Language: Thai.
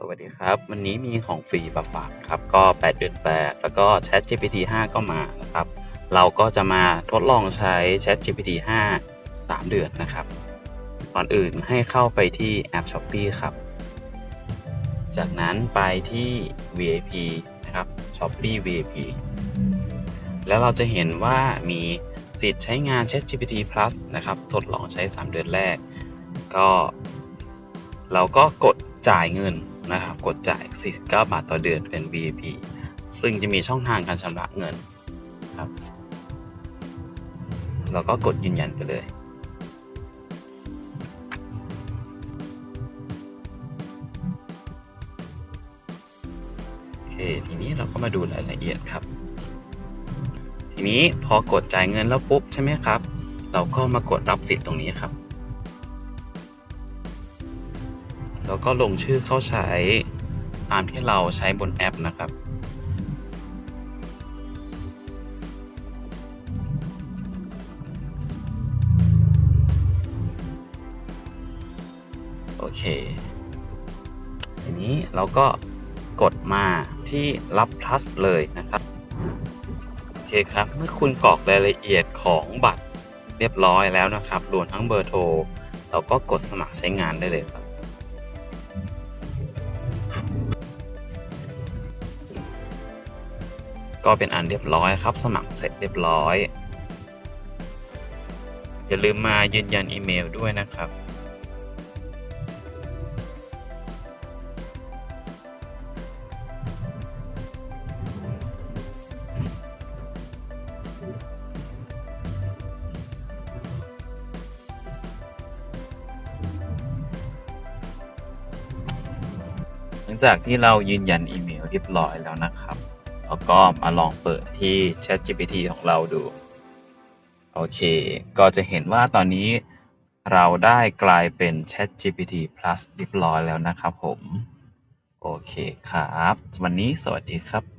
สวัสดีครับ วันนี้มีของฟรีมาฝากครับ ก็ 8 เดือน8แล้วก็ Chat GPT 5 ก็มานะครับ เราก็จะมาทดลองใช้ Chat GPT 5 3 เดือนนะครับ ก่อนอื่นให้เข้าไปที่แอป Shopee ครับ จากนั้นไปที่ VIP นะครับ Shopee VIP แล้วเราจะเห็นว่ามีสิทธิ์ใช้งาน Chat GPT Plus นะครับ ทดลองใช้ 3 เดือนแรก ก็ เราก็กดจ่ายเงิน นะครับกดจ่าย 49 บาทต่อเดือนเป็น VIP ซึ่งจะมีช่องทางการชำระเงินครับเราก็กดยืนยันไปเลยโอเคทีนี้เราก็มาดูรายละเอียดครับ ทีนี้พอกดจ่ายเงินแล้วปุ๊บใช่ไหมครับ เราก็มากดรับสิทธิ์ตรงนี้ครับ แล้วก็ลงชื่อเข้าใช้ตามที่เราใช้บนแอปนะครับ โอเค ทีนี้เราก็กดมาที่รับ plus เลยนะครับ โอเคครับ เมื่อคุณกรอกรายละเอียดของบัตรเรียบร้อยแล้วนะครับ รวมทั้งเบอร์โทร เราก็กดสมัครใช้งานได้เลยครับ ก็เป็นอันเรียบร้อยครับ สมัครเสร็จเรียบร้อย อย่าลืมมายืนยันอีเมลด้วยนะครับหลังจากที่เรายืนยันอีเมลเรียบร้อยแล้วนะครับ แล้วก็มาลองเปิดที่ ChatGPT ของเราดู โอเค ก็จะเห็นว่าตอนนี้เราได้กลายเป็น ChatGPT Plus เรียบร้อยแล้วนะครับผม โอเคครับ วันนี้สวัสดีครับ